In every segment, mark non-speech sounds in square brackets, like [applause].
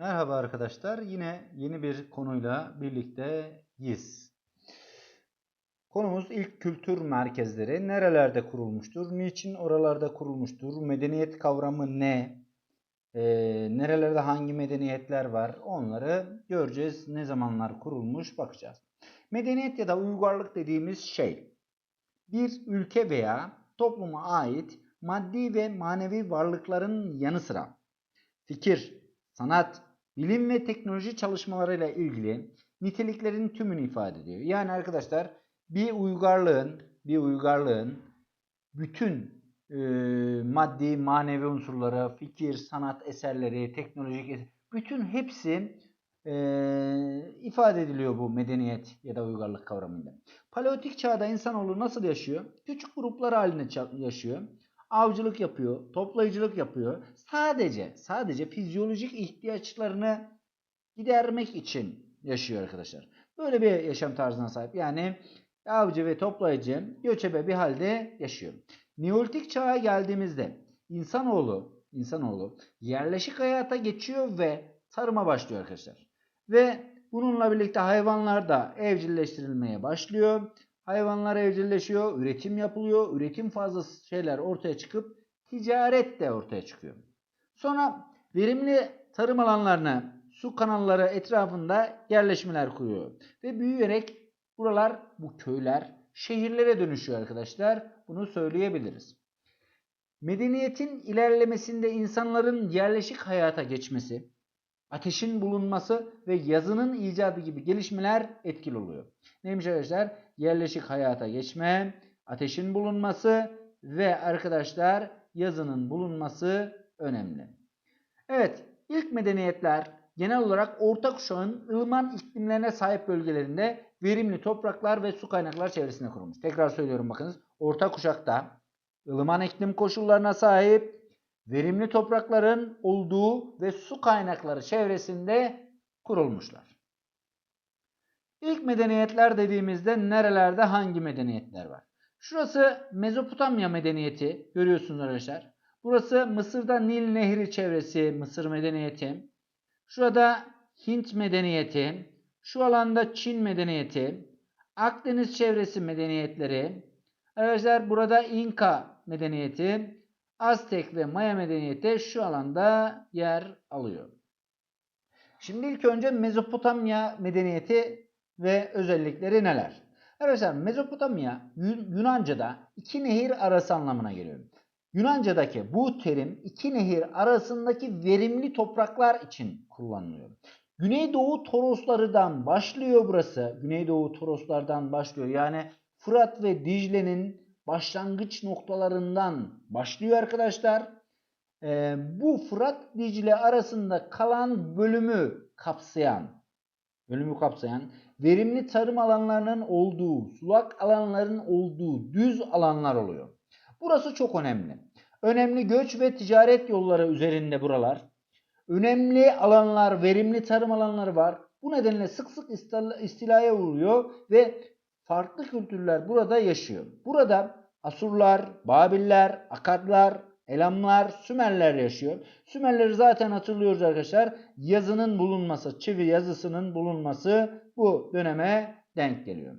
Merhaba arkadaşlar. Yine yeni bir konuyla birlikteyiz. Konumuz ilk kültür merkezleri nerelerde kurulmuştur? Niçin oralarda kurulmuştur? Medeniyet kavramı ne? Ee, nerelerde hangi medeniyetler var? Onları göreceğiz. Ne zamanlar kurulmuş bakacağız. Medeniyet ya da uygarlık dediğimiz şey bir ülke veya topluma ait maddi ve manevi varlıkların yanı sıra fikir, sanat, bilim ve teknoloji çalışmalarıyla ilgili niteliklerin tümünü ifade ediyor. Yani arkadaşlar bir uygarlığın bir uygarlığın bütün e, maddi, manevi unsurları, fikir, sanat eserleri, teknolojik eser, bütün hepsi e, ifade ediliyor bu medeniyet ya da uygarlık kavramında. Paleolitik çağda insanoğlu nasıl yaşıyor? Küçük gruplar halinde yaşıyor. Avcılık yapıyor, toplayıcılık yapıyor. Sadece sadece fizyolojik ihtiyaçlarını gidermek için yaşıyor arkadaşlar. Böyle bir yaşam tarzına sahip. Yani avcı ve toplayıcı göçebe bir halde yaşıyor. Neolitik çağa geldiğimizde insanoğlu insanoğlu yerleşik hayata geçiyor ve tarıma başlıyor arkadaşlar. Ve bununla birlikte hayvanlar da evcilleştirilmeye başlıyor. Hayvanlar evcilleşiyor, üretim yapılıyor. Üretim fazlası şeyler ortaya çıkıp ticaret de ortaya çıkıyor. Sonra verimli tarım alanlarına, su kanalları etrafında yerleşmeler kuruyor. Ve büyüyerek buralar, bu köyler şehirlere dönüşüyor arkadaşlar. Bunu söyleyebiliriz. Medeniyetin ilerlemesinde insanların yerleşik hayata geçmesi, ateşin bulunması ve yazının icadı gibi gelişmeler etkili oluyor. Neymiş arkadaşlar? Yerleşik hayata geçme, ateşin bulunması ve arkadaşlar yazının bulunması önemli. Evet, ilk medeniyetler genel olarak orta kuşağın ılıman iklimlerine sahip bölgelerinde verimli topraklar ve su kaynakları çevresinde kurulmuş. Tekrar söylüyorum bakınız. Orta kuşakta ılıman iklim koşullarına sahip verimli toprakların olduğu ve su kaynakları çevresinde kurulmuşlar. İlk medeniyetler dediğimizde nerelerde hangi medeniyetler var? Şurası Mezopotamya medeniyeti görüyorsunuz arkadaşlar. Burası Mısır'da Nil Nehri çevresi Mısır medeniyeti. Şurada Hint medeniyeti. Şu alanda Çin medeniyeti. Akdeniz çevresi medeniyetleri. Arkadaşlar burada İnka medeniyeti. Aztek ve Maya medeniyeti şu alanda yer alıyor. Şimdi ilk önce Mezopotamya medeniyeti ve özellikleri neler? Arkadaşlar Mezopotamya Yun- Yunanca'da iki nehir arası anlamına geliyor. Yunanca'daki bu terim iki nehir arasındaki verimli topraklar için kullanılıyor. Güneydoğu Toroslardan başlıyor burası. Güneydoğu Toroslardan başlıyor. Yani Fırat ve Dicle'nin başlangıç noktalarından başlıyor arkadaşlar. Ee, bu Fırat Dicle arasında kalan bölümü kapsayan bölümü kapsayan verimli tarım alanlarının olduğu, sulak alanların olduğu düz alanlar oluyor. Burası çok önemli. Önemli göç ve ticaret yolları üzerinde buralar. Önemli alanlar, verimli tarım alanları var. Bu nedenle sık sık istil- istilaya uğruyor ve farklı kültürler burada yaşıyor. Burada Asurlar, Babiller, Akadlar, Elamlar, Sümerler yaşıyor. Sümerleri zaten hatırlıyoruz arkadaşlar. Yazının bulunması, çivi yazısının bulunması bu döneme denk geliyor.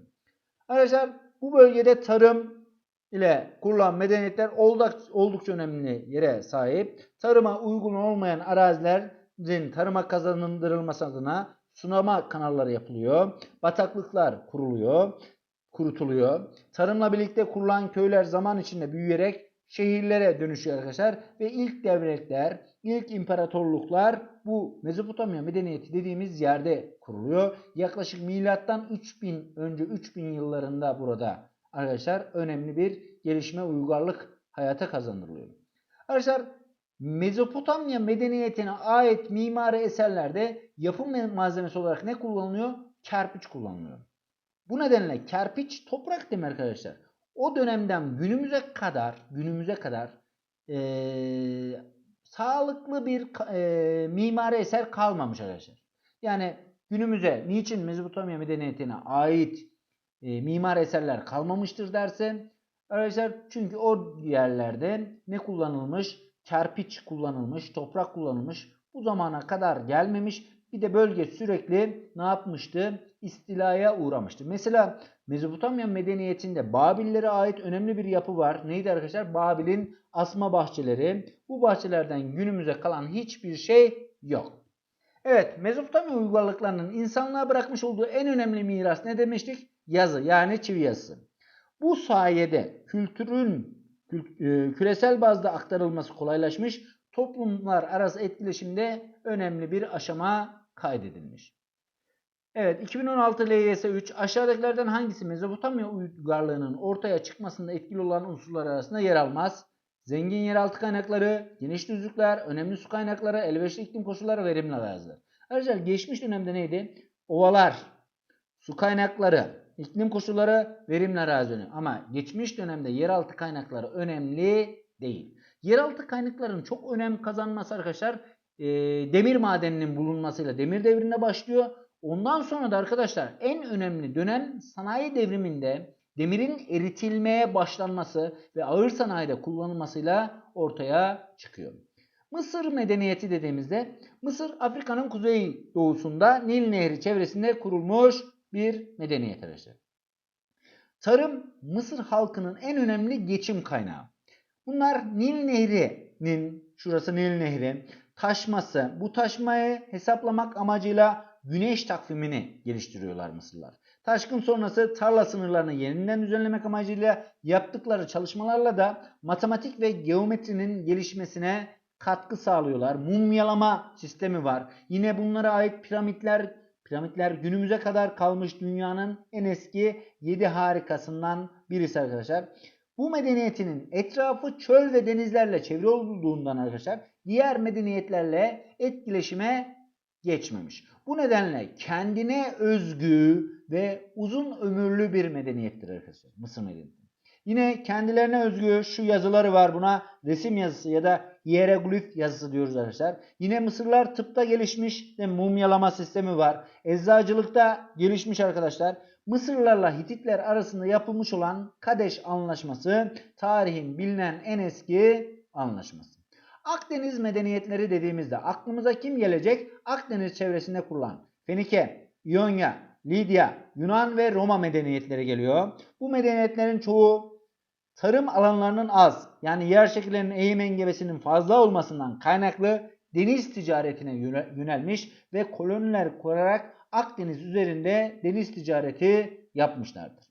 Arkadaşlar bu bölgede tarım ile kurulan medeniyetler olduk- oldukça önemli yere sahip. Tarıma uygun olmayan arazilerin tarıma kazandırılması adına sulama kanalları yapılıyor. Bataklıklar kuruluyor, kurutuluyor. Tarımla birlikte kurulan köyler zaman içinde büyüyerek şehirlere dönüşüyor arkadaşlar. Ve ilk devletler, ilk imparatorluklar bu Mezopotamya medeniyeti dediğimiz yerde kuruluyor. Yaklaşık milattan 3000 önce 3000 yıllarında burada arkadaşlar önemli bir gelişme uygarlık hayata kazandırılıyor. Arkadaşlar Mezopotamya medeniyetine ait mimari eserlerde yapım malzemesi olarak ne kullanılıyor? Kerpiç kullanılıyor. Bu nedenle kerpiç toprak demek arkadaşlar. O dönemden günümüze kadar günümüze kadar eee, sağlıklı bir eee, mimari eser kalmamış arkadaşlar. Yani günümüze niçin Mezopotamya medeniyetine ait eee, mimari eserler kalmamıştır derse arkadaşlar çünkü o yerlerde ne kullanılmış? Kerpiç kullanılmış, toprak kullanılmış. Bu zamana kadar gelmemiş. Bir de bölge sürekli ne yapmıştı? İstilaya uğramıştı. Mesela Mezopotamya medeniyetinde Babillere ait önemli bir yapı var. Neydi arkadaşlar? Babil'in asma bahçeleri. Bu bahçelerden günümüze kalan hiçbir şey yok. Evet, Mezopotamya uygarlıklarının insanlığa bırakmış olduğu en önemli miras ne demiştik? Yazı yani çivi yazısı. Bu sayede kültürün kül- e, küresel bazda aktarılması kolaylaşmış, toplumlar arası etkileşimde önemli bir aşama kaydedilmiş. Evet 2016 LYS 3 aşağıdakilerden hangisi Mezopotamya uygarlığının ortaya çıkmasında etkili olan unsurlar arasında yer almaz? Zengin yeraltı kaynakları, geniş düzlükler, önemli su kaynakları, elverişli iklim koşulları, verimli araziler. Arkadaşlar geçmiş dönemde neydi? Ovalar, su kaynakları, iklim koşulları, verimli arazileri. Ama geçmiş dönemde yeraltı kaynakları önemli değil. Yeraltı kaynakların çok önem kazanması arkadaşlar e, demir madeninin bulunmasıyla demir devrine başlıyor. Ondan sonra da arkadaşlar en önemli dönem sanayi devriminde demirin eritilmeye başlanması ve ağır sanayide kullanılmasıyla ortaya çıkıyor. Mısır medeniyeti dediğimizde Mısır Afrika'nın kuzey doğusunda Nil Nehri çevresinde kurulmuş bir medeniyet arkadaşlar. Tarım Mısır halkının en önemli geçim kaynağı. Bunlar Nil Nehri'nin, şurası Nil Nehri, taşması, bu taşmayı hesaplamak amacıyla güneş takvimini geliştiriyorlar Mısırlar. Taşkın sonrası tarla sınırlarını yeniden düzenlemek amacıyla yaptıkları çalışmalarla da matematik ve geometrinin gelişmesine katkı sağlıyorlar. Mumyalama sistemi var. Yine bunlara ait piramitler, piramitler günümüze kadar kalmış dünyanın en eski 7 harikasından birisi arkadaşlar. Bu medeniyetinin etrafı çöl ve denizlerle çevre olduğundan arkadaşlar diğer medeniyetlerle etkileşime geçmemiş. Bu nedenle kendine özgü ve uzun ömürlü bir medeniyettir arkadaşlar. Mısır medeniyeti. Yine kendilerine özgü şu yazıları var. Buna resim yazısı ya da hieroglif yazısı diyoruz arkadaşlar. Yine Mısırlar tıpta gelişmiş ve mumyalama sistemi var. Eczacılıkta gelişmiş arkadaşlar. Mısırlarla Hititler arasında yapılmış olan Kadeş Anlaşması tarihin bilinen en eski anlaşması. Akdeniz medeniyetleri dediğimizde aklımıza kim gelecek? Akdeniz çevresinde kurulan Fenike, İonya, Lidya, Yunan ve Roma medeniyetleri geliyor. Bu medeniyetlerin çoğu tarım alanlarının az yani yer şekillerinin eğim engebesinin fazla olmasından kaynaklı deniz ticaretine yönelmiş ve koloniler kurarak Akdeniz üzerinde deniz ticareti yapmışlardır.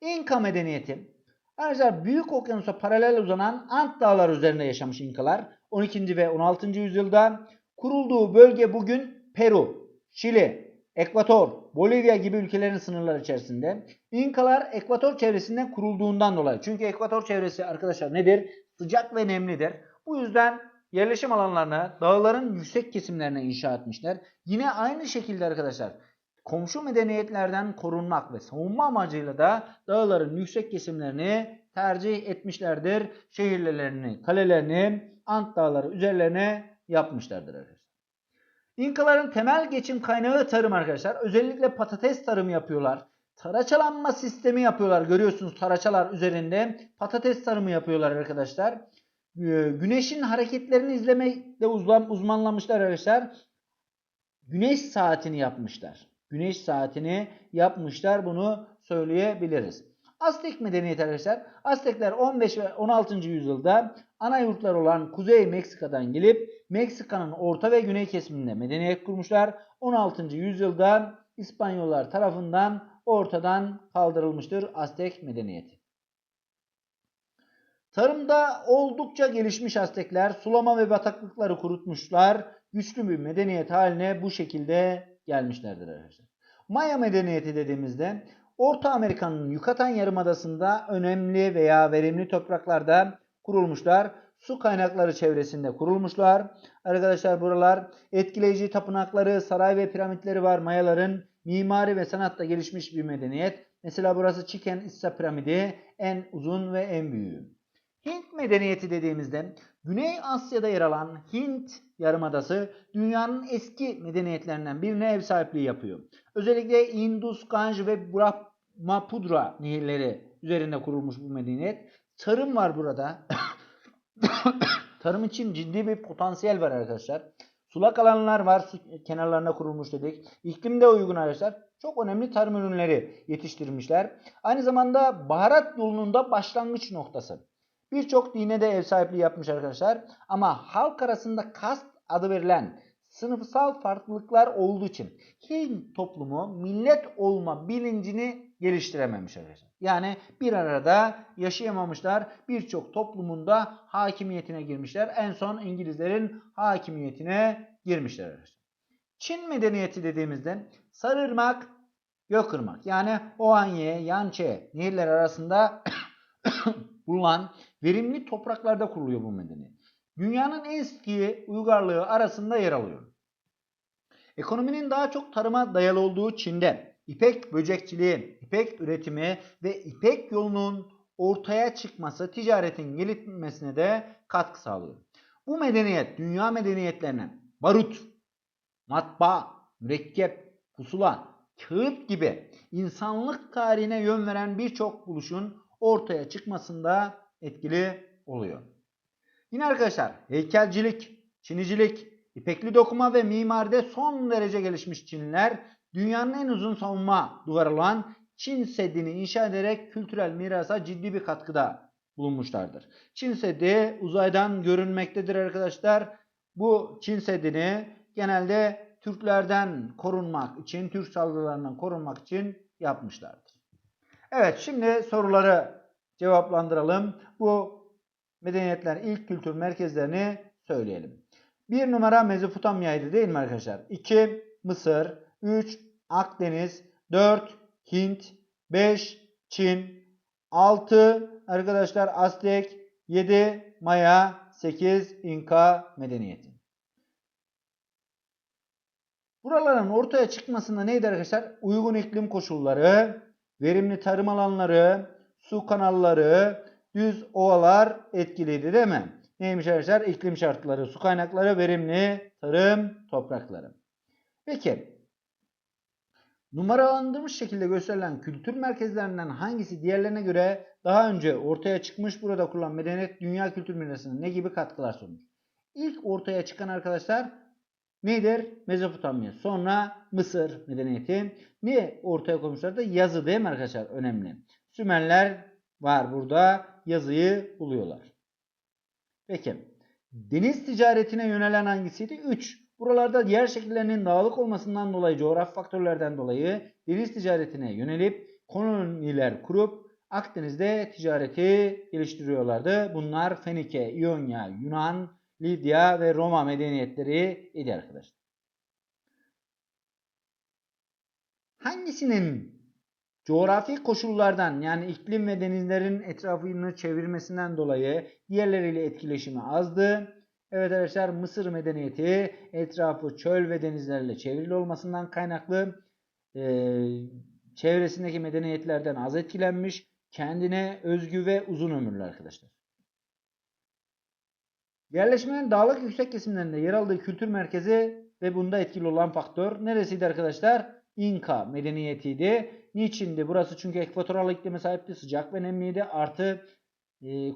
İnka medeniyeti Arkadaşlar Büyük Okyanus'a paralel uzanan Ant Dağları üzerinde yaşamış İnkalar 12. ve 16. yüzyılda kurulduğu bölge bugün Peru, Şili, Ekvator, Bolivya gibi ülkelerin sınırları içerisinde. İnkalar ekvator çevresinden kurulduğundan dolayı. Çünkü ekvator çevresi arkadaşlar nedir? Sıcak ve nemlidir. Bu yüzden yerleşim alanlarını dağların yüksek kesimlerine inşa etmişler. Yine aynı şekilde arkadaşlar komşu medeniyetlerden korunmak ve savunma amacıyla da dağların yüksek kesimlerini tercih etmişlerdir. Şehirlerini, kalelerini Ant Dağları üzerlerine yapmışlardır arkadaşlar. İnkaların temel geçim kaynağı tarım arkadaşlar. Özellikle patates tarımı yapıyorlar. Taraçalanma sistemi yapıyorlar. Görüyorsunuz taraçalar üzerinde patates tarımı yapıyorlar arkadaşlar. Ee, güneşin hareketlerini izlemekte uzmanlamışlar arkadaşlar. Güneş saatini yapmışlar. Güneş saatini yapmışlar. Bunu söyleyebiliriz. Aztek medeniyeti arkadaşlar. Aztekler 15 ve 16. yüzyılda ana yurtlar olan Kuzey Meksika'dan gelip Meksika'nın orta ve güney kesiminde medeniyet kurmuşlar. 16. yüzyılda İspanyollar tarafından ortadan kaldırılmıştır Aztek medeniyeti. Tarımda oldukça gelişmiş Aztekler sulama ve bataklıkları kurutmuşlar. Güçlü bir medeniyet haline bu şekilde gelmişlerdir arkadaşlar. Maya medeniyeti dediğimizde Orta Amerika'nın Yucatan Yarımadası'nda önemli veya verimli topraklarda kurulmuşlar. Su kaynakları çevresinde kurulmuşlar. Arkadaşlar buralar etkileyici tapınakları, saray ve piramitleri var. Mayaların mimari ve sanatta gelişmiş bir medeniyet. Mesela burası Chichen Itza piramidi en uzun ve en büyüğü. Hint medeniyeti dediğimizde Güney Asya'da yer alan Hint Yarımadası dünyanın eski medeniyetlerinden birine ev sahipliği yapıyor. Özellikle Indus, Ganj ve Brahmaputra nehirleri üzerinde kurulmuş bu medeniyet. Tarım var burada. [coughs] Tarım için ciddi bir potansiyel var arkadaşlar. Sulak alanlar var. Kenarlarına kurulmuş dedik. İklimde uygun arkadaşlar. Çok önemli tarım ürünleri yetiştirmişler. Aynı zamanda baharat yolunun da başlangıç noktası. Birçok dine de ev sahipliği yapmış arkadaşlar. Ama halk arasında kast adı verilen sınıfsal farklılıklar olduğu için Hint toplumu millet olma bilincini geliştirememiş arkadaşlar. Yani bir arada yaşayamamışlar. Birçok toplumunda hakimiyetine girmişler. En son İngilizlerin hakimiyetine girmişler arkadaşlar. Çin medeniyeti dediğimizde Sarırmak, Gökırmak yani Oanye, Yançe nehirler arasında [coughs] bulunan verimli topraklarda kuruluyor bu medeniyet. Dünyanın eski uygarlığı arasında yer alıyor. Ekonominin daha çok tarıma dayalı olduğu Çin'de ipek böcekçiliği, ipek üretimi ve ipek yolunun ortaya çıkması ticaretin gelişmesine de katkı sağlıyor. Bu medeniyet dünya medeniyetlerine barut, matbaa, mürekkep, pusula, kağıt gibi insanlık tarihine yön veren birçok buluşun ortaya çıkmasında etkili oluyor. Yine arkadaşlar heykelcilik, çinicilik, ipekli dokuma ve mimaride son derece gelişmiş Çinliler dünyanın en uzun savunma duvarı olan Çin Seddi'ni inşa ederek kültürel mirasa ciddi bir katkıda bulunmuşlardır. Çin Seddi uzaydan görünmektedir arkadaşlar. Bu Çin Seddi'ni genelde Türklerden korunmak için, Türk saldırılarından korunmak için yapmışlardır. Evet şimdi soruları cevaplandıralım. Bu medeniyetler ilk kültür merkezlerini söyleyelim. Bir numara Mezopotamya'ydı değil mi arkadaşlar? 2 Mısır, 3 Akdeniz, 4 Hint, 5 Çin, 6 arkadaşlar Aztek, 7 Maya, 8 İnka medeniyeti. Buraların ortaya çıkmasında neydi arkadaşlar? Uygun iklim koşulları, verimli tarım alanları, su kanalları, düz ovalar etkiliydi değil mi? Neymiş arkadaşlar? İklim şartları, su kaynakları, verimli tarım toprakları. Peki numaralandırılmış şekilde gösterilen kültür merkezlerinden hangisi diğerlerine göre daha önce ortaya çıkmış burada kurulan medeniyet dünya kültür mirasına ne gibi katkılar sunmuş? İlk ortaya çıkan arkadaşlar nedir? Mezopotamya. Sonra Mısır medeniyeti. Ne ortaya koymuşlar da yazı değil mi arkadaşlar? Önemli. Sümerler var burada. Yazıyı buluyorlar. Peki. Deniz ticaretine yönelen hangisiydi? 3. Buralarda yer şekillerinin dağılık olmasından dolayı, coğrafi faktörlerden dolayı deniz ticaretine yönelip koloniler kurup Akdeniz'de ticareti geliştiriyorlardı. Bunlar Fenike, İonya, Yunan, Lidya ve Roma medeniyetleri idi arkadaşlar. Hangisinin coğrafi koşullardan yani iklim ve denizlerin etrafını çevirmesinden dolayı diğerleriyle etkileşimi azdı? Evet arkadaşlar Mısır medeniyeti etrafı çöl ve denizlerle çevrili olmasından kaynaklı e, çevresindeki medeniyetlerden az etkilenmiş, kendine özgü ve uzun ömürlü arkadaşlar. Yerleşmenin dağlık yüksek kesimlerinde yer aldığı kültür merkezi ve bunda etkili olan faktör neresiydi arkadaşlar? İnka medeniyetiydi. Niçindi? Burası çünkü ekvatoral iklime sahipti. Sıcak ve nemliydi. Artı e,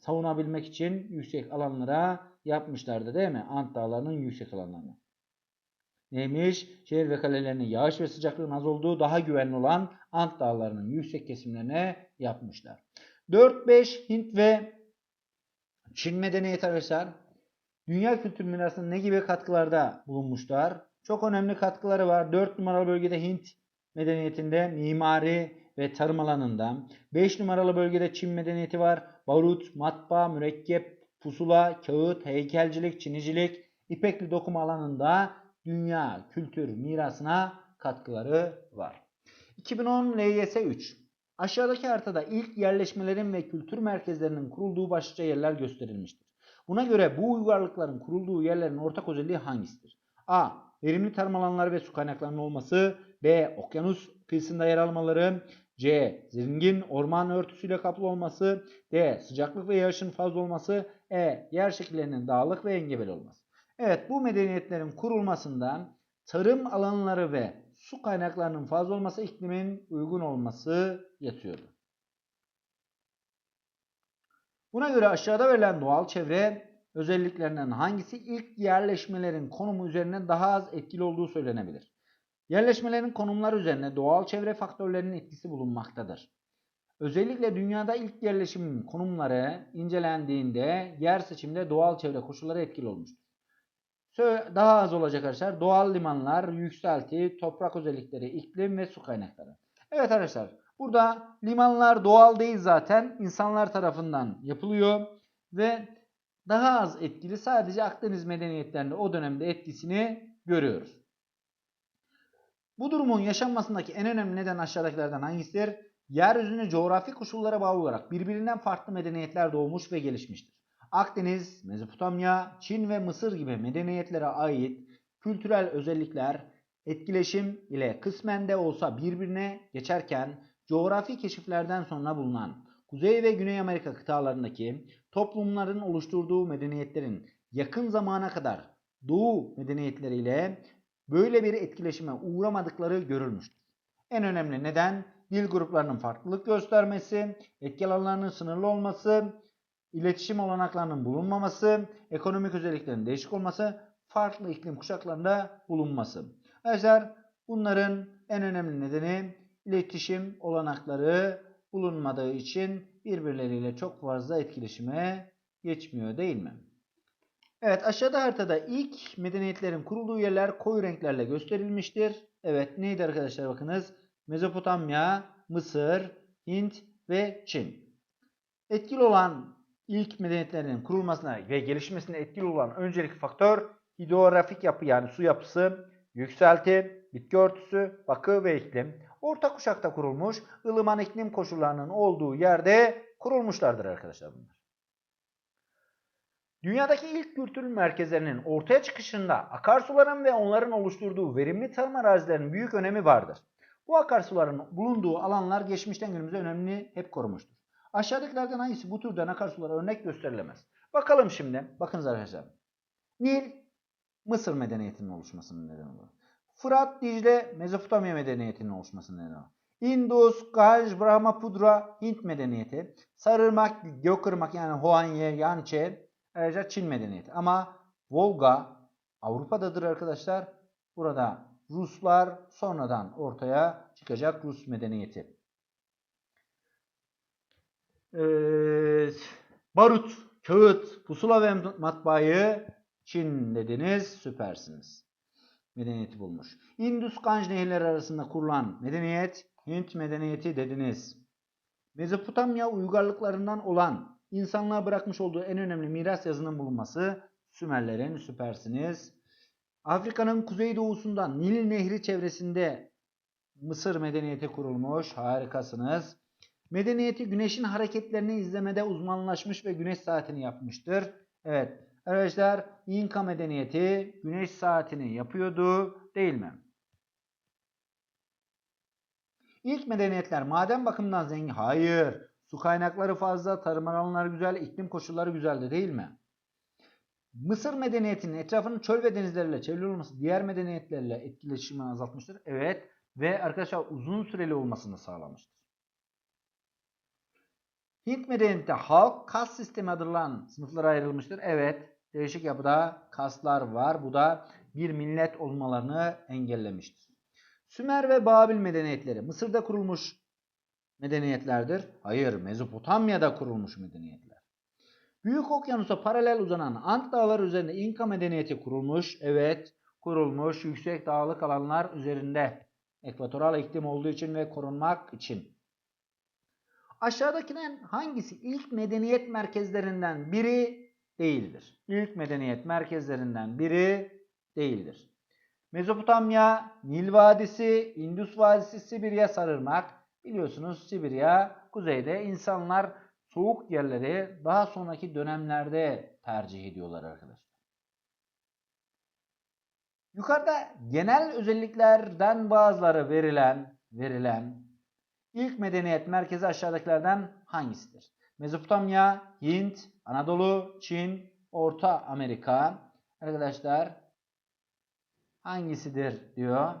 savunabilmek için yüksek alanlara yapmışlardı değil mi? Ant dağlarının yüksek alanlarını. Neymiş? Şehir ve kalelerinin yağış ve sıcaklığın az olduğu daha güvenli olan Ant dağlarının yüksek kesimlerine yapmışlar. 4-5 Hint ve Çin medeniyeti arkadaşlar dünya kültür mirasına ne gibi katkılarda bulunmuşlar? Çok önemli katkıları var. 4 numaralı bölgede Hint medeniyetinde mimari ve tarım alanında. 5 numaralı bölgede Çin medeniyeti var. Barut, matbaa, mürekkep, pusula, kağıt, heykelcilik, çinicilik, ipekli dokuma alanında dünya kültür mirasına katkıları var. 2010 LYS 3 Aşağıdaki haritada ilk yerleşmelerin ve kültür merkezlerinin kurulduğu başlıca yerler gösterilmiştir. Buna göre bu uygarlıkların kurulduğu yerlerin ortak özelliği hangisidir? A. Verimli tarım alanları ve su kaynaklarının olması. B. Okyanus kıyısında yer almaları. C. Zengin orman örtüsüyle kaplı olması. D. Sıcaklık ve yağışın fazla olması. E. Yer şekillerinin dağlık ve engebeli olması. Evet bu medeniyetlerin kurulmasından tarım alanları ve su kaynaklarının fazla olması iklimin uygun olması yatıyordu. Buna göre aşağıda verilen doğal çevre özelliklerinden hangisi ilk yerleşmelerin konumu üzerine daha az etkili olduğu söylenebilir? Yerleşmelerin konumları üzerine doğal çevre faktörlerinin etkisi bulunmaktadır. Özellikle dünyada ilk yerleşim konumları incelendiğinde yer seçiminde doğal çevre koşulları etkili olmuştur. Daha az olacak arkadaşlar. Doğal limanlar, yükselti, toprak özellikleri, iklim ve su kaynakları. Evet arkadaşlar. Burada limanlar doğal değil zaten. insanlar tarafından yapılıyor ve daha az etkili sadece Akdeniz medeniyetlerinde o dönemde etkisini görüyoruz. Bu durumun yaşanmasındaki en önemli neden aşağıdakilerden hangisidir? Yeryüzünde coğrafi koşullara bağlı olarak birbirinden farklı medeniyetler doğmuş ve gelişmiştir. Akdeniz, Mezopotamya, Çin ve Mısır gibi medeniyetlere ait kültürel özellikler etkileşim ile kısmen de olsa birbirine geçerken coğrafi keşiflerden sonra bulunan Kuzey ve Güney Amerika kıtalarındaki toplumların oluşturduğu medeniyetlerin yakın zamana kadar Doğu medeniyetleriyle böyle bir etkileşime uğramadıkları görülmüştür. En önemli neden dil gruplarının farklılık göstermesi, etki alanlarının sınırlı olması, iletişim olanaklarının bulunmaması, ekonomik özelliklerin değişik olması, farklı iklim kuşaklarında bulunması. Arkadaşlar bunların en önemli nedeni iletişim olanakları bulunmadığı için birbirleriyle çok fazla etkileşime geçmiyor değil mi? Evet aşağıda haritada ilk medeniyetlerin kurulduğu yerler koyu renklerle gösterilmiştir. Evet neydi arkadaşlar bakınız. Mezopotamya, Mısır, Hint ve Çin. Etkili olan ilk medeniyetlerin kurulmasına ve gelişmesine etkili olan öncelikli faktör hidrografik yapı yani su yapısı, yükselti, bitki örtüsü, bakı ve iklim. Orta kuşakta kurulmuş, ılıman iklim koşullarının olduğu yerde kurulmuşlardır arkadaşlar bunlar. Dünyadaki ilk kültür merkezlerinin ortaya çıkışında akarsuların ve onların oluşturduğu verimli tarım arazilerinin büyük önemi vardır. Bu akarsuların bulunduğu alanlar geçmişten günümüze önemli hep korumuştur. Aşağıdakilerden hangisi bu türden akarsulara örnek gösterilemez? Bakalım şimdi. Bakınız arkadaşlar. Nil, Mısır medeniyetinin oluşmasının nedeni olur. Fırat, Dicle, Mezopotamya medeniyetinin oluşmasının nedeni olur. Indus, Ganj, Brahmaputra, Hint medeniyeti. Sarırmak, Gökırmak yani Huanye, Yançe, ayrıca Çin medeniyeti. Ama Volga Avrupa'dadır arkadaşlar. Burada Ruslar sonradan ortaya çıkacak Rus medeniyeti. Evet. Barut, kağıt, pusula ve matbaayı Çin dediniz. Süpersiniz. Medeniyeti bulmuş. Indus Ganj nehirleri arasında kurulan medeniyet Hint medeniyeti dediniz. Mezopotamya uygarlıklarından olan insanlığa bırakmış olduğu en önemli miras yazının bulunması Sümerlerin süpersiniz. Afrika'nın kuzeydoğusundan Nil Nehri çevresinde Mısır medeniyeti kurulmuş. Harikasınız. Medeniyeti güneşin hareketlerini izlemede uzmanlaşmış ve güneş saatini yapmıştır. Evet arkadaşlar İnka medeniyeti güneş saatini yapıyordu değil mi? İlk medeniyetler maden bakımından zengin. Hayır. Su kaynakları fazla, tarım alanları güzel, iklim koşulları güzeldi değil mi? Mısır medeniyetinin etrafının çöl ve denizlerle çevrili olması diğer medeniyetlerle etkileşimi azaltmıştır. Evet ve arkadaşlar uzun süreli olmasını sağlamıştır. Hint medeniyetinde halk kas sistemi adından sınıflara ayrılmıştır. Evet değişik yapıda kaslar var. Bu da bir millet olmalarını engellemiştir. Sümer ve Babil medeniyetleri Mısır'da kurulmuş medeniyetlerdir. Hayır Mezopotamya'da kurulmuş medeniyetler. Büyük okyanusa paralel uzanan Ant Dağları üzerinde İnka medeniyeti kurulmuş. Evet kurulmuş yüksek dağlık alanlar üzerinde ekvatoral iklim olduğu için ve korunmak için. Aşağıdakinden hangisi ilk medeniyet merkezlerinden biri değildir? İlk medeniyet merkezlerinden biri değildir. Mezopotamya, Nil Vadisi, Indus Vadisi, Sibirya sarırmak. Biliyorsunuz Sibirya kuzeyde insanlar soğuk yerleri daha sonraki dönemlerde tercih ediyorlar arkadaşlar. Yukarıda genel özelliklerden bazıları verilen verilen ilk medeniyet merkezi aşağıdakilerden hangisidir? Mezopotamya, Hint, Anadolu, Çin, Orta Amerika. Arkadaşlar hangisidir diyor.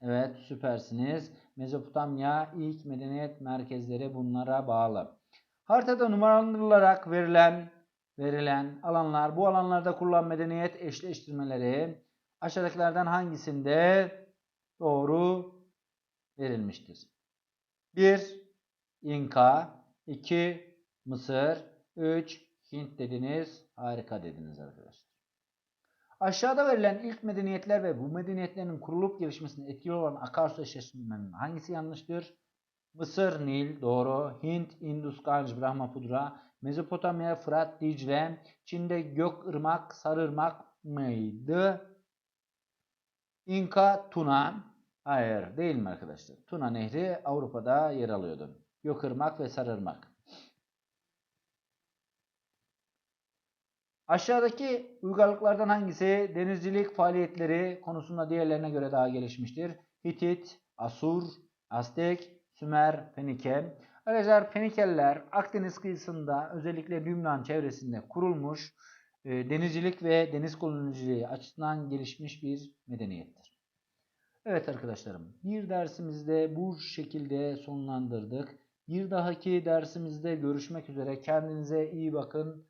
Evet süpersiniz. Mezopotamya ilk medeniyet merkezleri bunlara bağlı. Haritada numaralandırılarak verilen verilen alanlar. Bu alanlarda kurulan medeniyet eşleştirmeleri aşağıdakilerden hangisinde doğru verilmiştir? 1. İnka 2. Mısır 3. Hint dediniz. Harika dediniz arkadaşlar. Aşağıda verilen ilk medeniyetler ve bu medeniyetlerin kurulup gelişmesine etkili olan akarsu eşleştirmelerinin hangisi yanlıştır? Mısır, Nil, doğru. Hint, Indus, Ganj, Brahmaputra. Mezopotamya, Fırat, Dicle. Çin'de Gökırmak, Sarırmak mıydı? İnka, Tuna. Hayır değil mi arkadaşlar? Tuna Nehri Avrupa'da yer alıyordu. Gökırmak ve Sarırmak. Aşağıdaki uygarlıklardan hangisi denizcilik faaliyetleri konusunda diğerlerine göre daha gelişmiştir? Hitit, Asur, Aztek, Sümer, Fenike. Arkadaşlar Fenikeliler Akdeniz kıyısında özellikle Lübnan çevresinde kurulmuş e, denizcilik ve deniz koloniciliği açısından gelişmiş bir medeniyettir. Evet arkadaşlarım bir dersimizde bu şekilde sonlandırdık. Bir dahaki dersimizde görüşmek üzere. Kendinize iyi bakın.